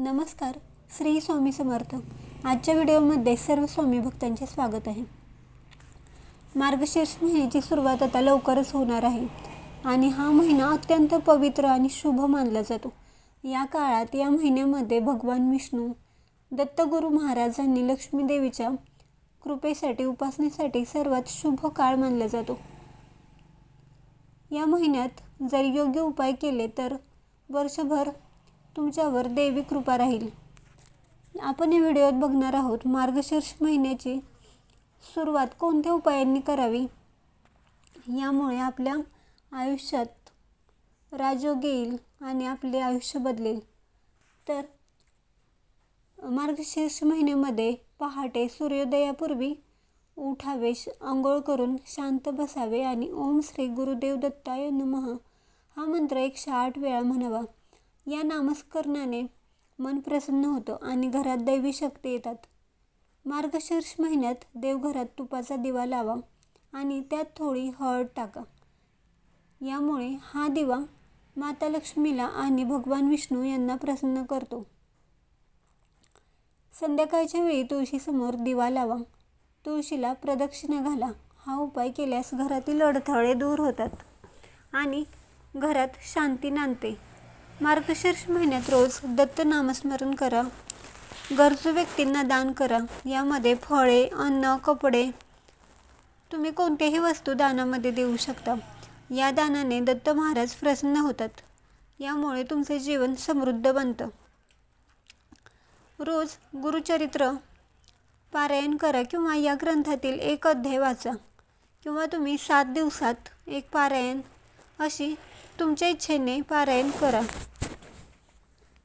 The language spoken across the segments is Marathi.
नमस्कार श्री स्वामी समर्थ. आजच्या व्हिडिओमध्ये सर्व स्वामी भक्तांचे स्वागत आहे. मार्गशीर्ष महिन्याची सुरुवात आता लवकरच होणार आहे आणि हा महिना अत्यंत पवित्र आणि शुभ मानला जातो. या काळात या महिन्यामध्ये भगवान विष्णू दत्तगुरू महाराजांनी लक्ष्मी देवीच्या कृपेसाठी उपासनेसाठी सर्वात शुभ काळ मानला जातो. या महिन्यात जर योग्य उपाय केले तर वर्षभर तुमच्यावर देवी कृपा राहील. आपण या व्हिडिओत बघणार आहोत मार्गशीर्ष महिन्याची सुरुवात कोणत्या उपायांनी करावी? यामुळे आपल्या आयुष्यात राजयोग येईल आणि आपले आयुष्य बदलेल. तर मार्गशीर्ष महिन्यामध्ये पहाटे सूर्योदयापूर्वी उठावे श- आंघोळ करून शांत बसावे आणि ओम श्री गुरुदेव दत्ताय नमः हा मंत्र एकशे आठ वेळा म्हणावा. या नामस्करणाने मन प्रसन्न होतं आणि घरात दैवी शक्ती येतात. मार्गशीर्ष महिन्यात देवघरात तुपाचा दिवा लावा आणि त्यात थोडी हळद टाका. यामुळे हा दिवा माता लक्ष्मीला आणि भगवान विष्णू यांना प्रसन्न करतो. संध्याकाळच्या वेळी तुळशीसमोर दिवा लावा. तुळशीला प्रदक्षिणा घाला. हा उपाय केल्यास घरातील अडथळे दूर होतात आणि घरात शांती नांदते. मार्गशीर्ष महिन्यात रोज दत्त नामस्मरण करा. गरजू व्यक्तींना दान करा. यामध्ये फळे अन्न कपडे तुम्ही कोणत्याही वस्तू दानामध्ये देऊ शकता. या दानाने दत्त महाराज प्रसन्न होतात. यामुळे तुमचे जीवन समृद्ध बनतं. रोज गुरुचरित्र पारायण करा किंवा या ग्रंथातील एक अध्याय वाचा किंवा तुम्ही सात दिवसात एक पारायण अशी तुमच्या इच्छेने पारायण करा.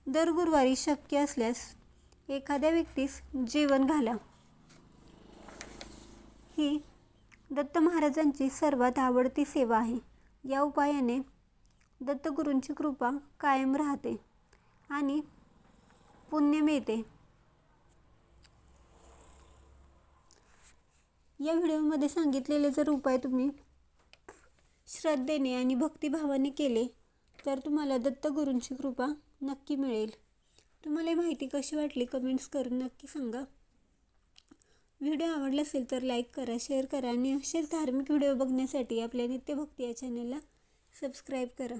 दर गुरुवारी शक्य असल्यास एखाद्या व्यक्तीस जेवण घाला. ही दत्त महाराजांची सर्वात आवडती सेवा आहे. या उपायाने दत्तगुरूंची कृपा कायम राहते आणि पुण्य मिळते. या व्हिडिओमध्ये सांगितलेले जर उपाय तुम्ही श्रद्धेने आणि भक्तिभावाने केले तर तुम्हाला दत्तगुरूंची कृपा नक्की मिळेल. तुम्हाला माहिती कशी वाटली कमेंट्स करून नक्की सांगा. व्हिडिओ आवडला असेल तर लाईक करा शेअर करा आणि असेच धार्मिक व्हिडिओ बघण्यासाठी आपल्या नित्यभक्ती या चॅनलला सबस्क्राईब करा.